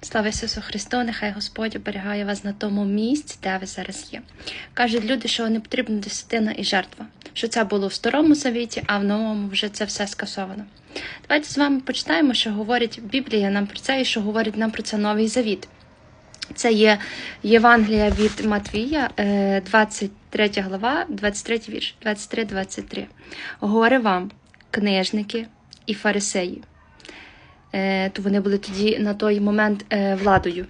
Слава Ісусу Христу, нехай Господь оберігає вас на тому місці, де ви зараз є. Кажуть люди, що не потрібна десятина і жертва, що це було в старому завіті, а в новому вже це все скасовано. Давайте з вами почитаємо, що говорить Біблія нам про це і що говорить нам про це новий завіт. Це є Євангелія від Матвія, е, 23 глава, 23 вірш, 23-23. Горе вам, книжники і фарисеї. Е, То вони були тоді на той момент е, владою,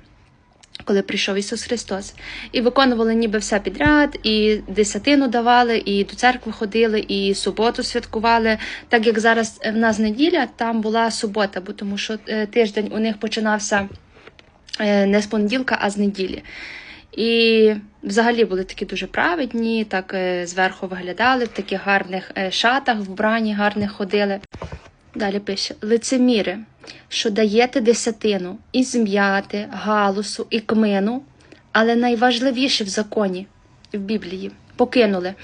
коли прийшов Ісус Христос. І виконували ніби все підряд, і десятину давали, і до церкви ходили, і суботу святкували. Так як зараз в нас неділя, там була субота, бо тому що е, тиждень у них починався е, не з понеділка, а з неділі. І взагалі були такі дуже праведні, так е, зверху виглядали, в таких гарних е, шатах, вбрані, гарних ходили. Далі пише: лицеміри, що даєте десятину і зм'яти, галусу і кмину, але найважливіше в законі, в Біблії, покинули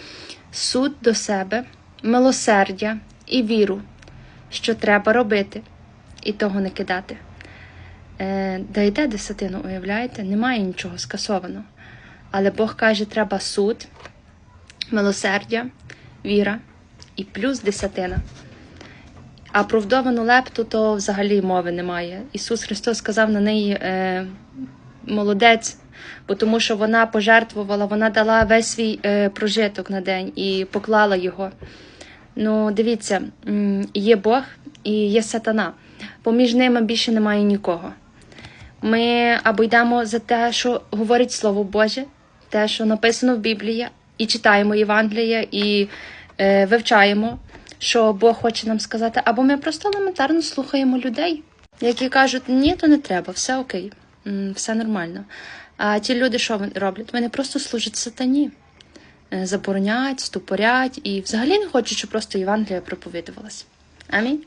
суд до себе, милосердя і віру, що треба робити, і того не кидати. Е, даєте десятину, уявляєте, немає нічого скасовано. Але Бог каже, треба суд, милосердя, віра і плюс десятина. А про вдовану лепту то взагалі мови немає. Ісус Христос сказав на неї е, молодець, бо тому що вона пожертвувала, вона дала весь свій е, прожиток на день і поклала його. Ну, дивіться, є Бог і є сатана. Поміж ними більше немає нікого. Ми або йдемо за те, що говорить Слово Боже, те, що написано в Біблії, і читаємо Євангеліє, і е, вивчаємо, що Бог хоче нам сказати, або ми просто елементарно слухаємо людей, які кажуть, ні, то не треба, все окей, все нормально. А ті люди, що роблять? Вони просто служать сатані, Е, заборонять, ступорять і взагалі не хочуть, щоб просто Євангелія проповідувалась. Амінь.